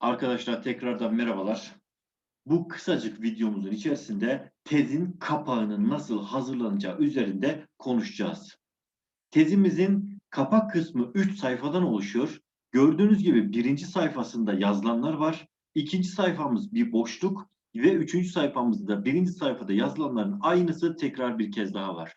Arkadaşlar tekrardan merhabalar. Bu kısacık videomuzun içerisinde tezin kapağının nasıl hazırlanacağı üzerinde konuşacağız. Tezimizin kapak kısmı 3 sayfadan oluşuyor. Gördüğünüz gibi birinci sayfasında yazılanlar var. İkinci sayfamız bir boşluk ve üçüncü sayfamızda birinci sayfada yazılanların aynısı tekrar bir kez daha var.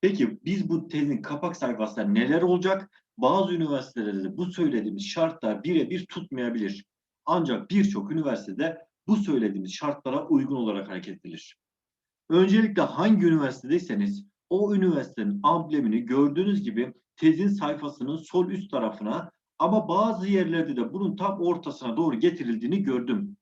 Peki biz bu tezin kapak sayfasında neler olacak? Bazı üniversitelerde de bu söylediğimiz şartlar birebir tutmayabilir. Ancak birçok üniversitede bu söylediğimiz şartlara uygun olarak hareket edilir. Öncelikle hangi üniversitedeyseniz o üniversitenin amblemini gördüğünüz gibi tezin sayfasının sol üst tarafına ama bazı yerlerde de bunun tam ortasına doğru getirildiğini gördüm.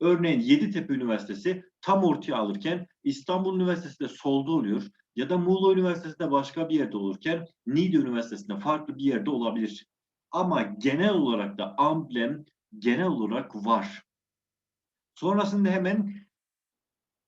Örneğin Yeditepe Üniversitesi tam ortaya alırken İstanbul Üniversitesi de solda oluyor ya da Muğla Üniversitesi de başka bir yerde olurken Niğde Üniversitesi'nde farklı bir yerde olabilir. Ama genel olarak da amblem genel olarak var. Sonrasında hemen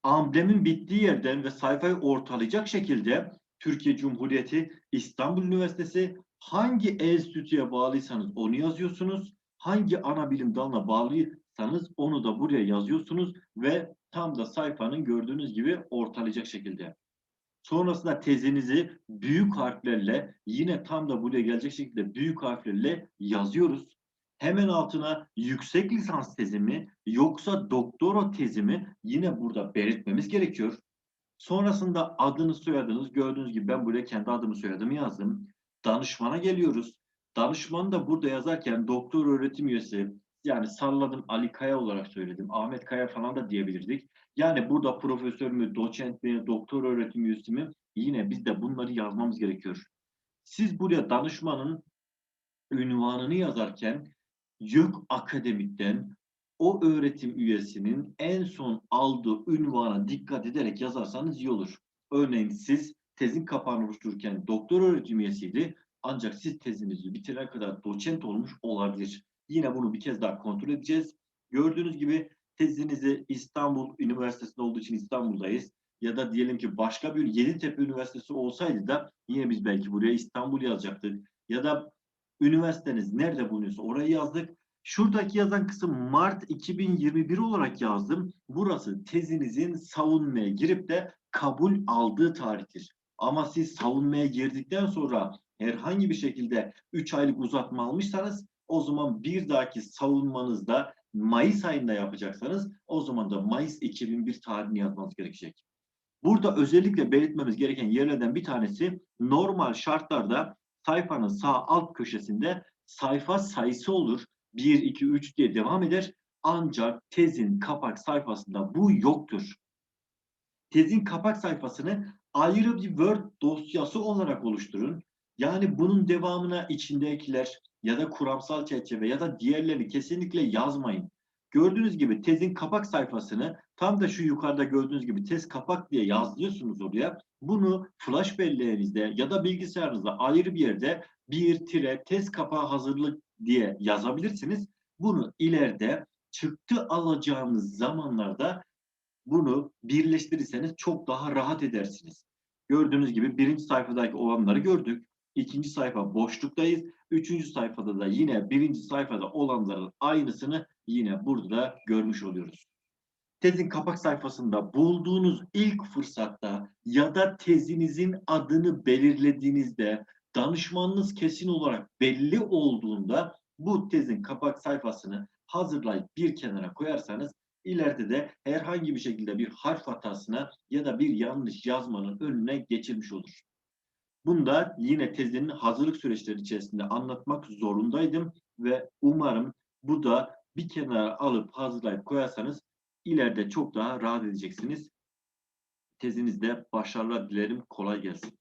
amblemin bittiği yerden ve sayfayı ortalayacak şekilde Türkiye Cumhuriyeti İstanbul Üniversitesi hangi enstitüye bağlıysanız onu yazıyorsunuz. Hangi ana bilim dalına bağlıysanız onu da buraya yazıyorsunuz ve tam da sayfanın gördüğünüz gibi ortalayacak şekilde. Sonrasında tezinizi büyük harflerle yine tam da buraya gelecek şekilde büyük harflerle yazıyoruz. Hemen altına yüksek lisans tezimi yoksa doktora tezimi yine burada belirtmemiz gerekiyor. Sonrasında adını soyadınız gördüğünüz gibi ben buraya kendi adımı soyadımı yazdım. Danışmana geliyoruz. Danışmanı da burada yazarken doktor öğretim üyesi yani salladım Ali Kaya olarak söyledim. Ahmet Kaya falan da diyebilirdik. Yani burada profesör mü, doçent mi, doktor öğretim üyesi mi yine biz de bunları yazmamız gerekiyor. Siz buraya danışmanın ünvanını yazarken YÖK Akademik'ten o öğretim üyesinin en son aldığı ünvana dikkat ederek yazarsanız iyi olur. Örneğin siz tezin kapağını oluştururken doktor öğretim üyesiydi ancak siz tezinizi bitirene kadar doçent olmuş olabilir. Yine bunu bir kez daha kontrol edeceğiz. Gördüğünüz gibi tezinizi İstanbul Üniversitesi'nde olduğu için İstanbul'dayız. Ya da diyelim ki başka bir Yeditepe Üniversitesi olsaydı da yine biz belki buraya İstanbul yazacaktık. Ya da üniversiteniz nerede bulunuyorsa orayı yazdık. Şuradaki yazan kısım Mart 2021 olarak yazdım. Burası tezinizin savunmaya girip de kabul aldığı tarihtir. Ama siz savunmaya girdikten sonra herhangi bir şekilde 3 aylık uzatma almışsanız o zaman bir dahaki savunmanızda Mayıs ayında yapacaksanız o zaman da Mayıs 2001 tarihini yazmanız gerekecek. Burada özellikle belirtmemiz gereken yerlerden bir tanesi normal şartlarda sayfanın sağ alt köşesinde sayfa sayısı olur. 1, 2, 3 diye devam eder. Ancak tezin kapak sayfasında bu yoktur. Tezin kapak sayfasını ayrı bir Word dosyası olarak oluşturun. Yani bunun devamına içindekiler ya da kuramsal çerçeve ya da diğerleri kesinlikle yazmayın. Gördüğünüz gibi tezin kapak sayfasını tam da şu yukarıda gördüğünüz gibi tez kapak diye yazıyorsunuz oraya. Bunu flash belleğinizde ya da bilgisayarınızda ayrı bir yerde bir tire tez kapağı hazırlık diye yazabilirsiniz. Bunu ileride çıktı alacağınız zamanlarda bunu birleştirirseniz çok daha rahat edersiniz. Gördüğünüz gibi birinci sayfadaki olanları gördük. İkinci sayfa boşluktayız. Üçüncü sayfada da yine birinci sayfada olanların aynısını yine burada görmüş oluyoruz. Tezin kapak sayfasında bulduğunuz ilk fırsatta ya da tezinizin adını belirlediğinizde danışmanınız kesin olarak belli olduğunda bu tezin kapak sayfasını hazırlayıp bir kenara koyarsanız ileride de herhangi bir şekilde bir harf hatasına ya da bir yanlış yazmanın önüne geçilmiş olur. Bunda yine tezinin hazırlık süreçleri içerisinde anlatmak zorundaydım ve umarım bu da bir kenara alıp hazırlayıp koyarsanız ileride çok daha rahat edeceksiniz. Tezinizde başarılar dilerim. Kolay gelsin.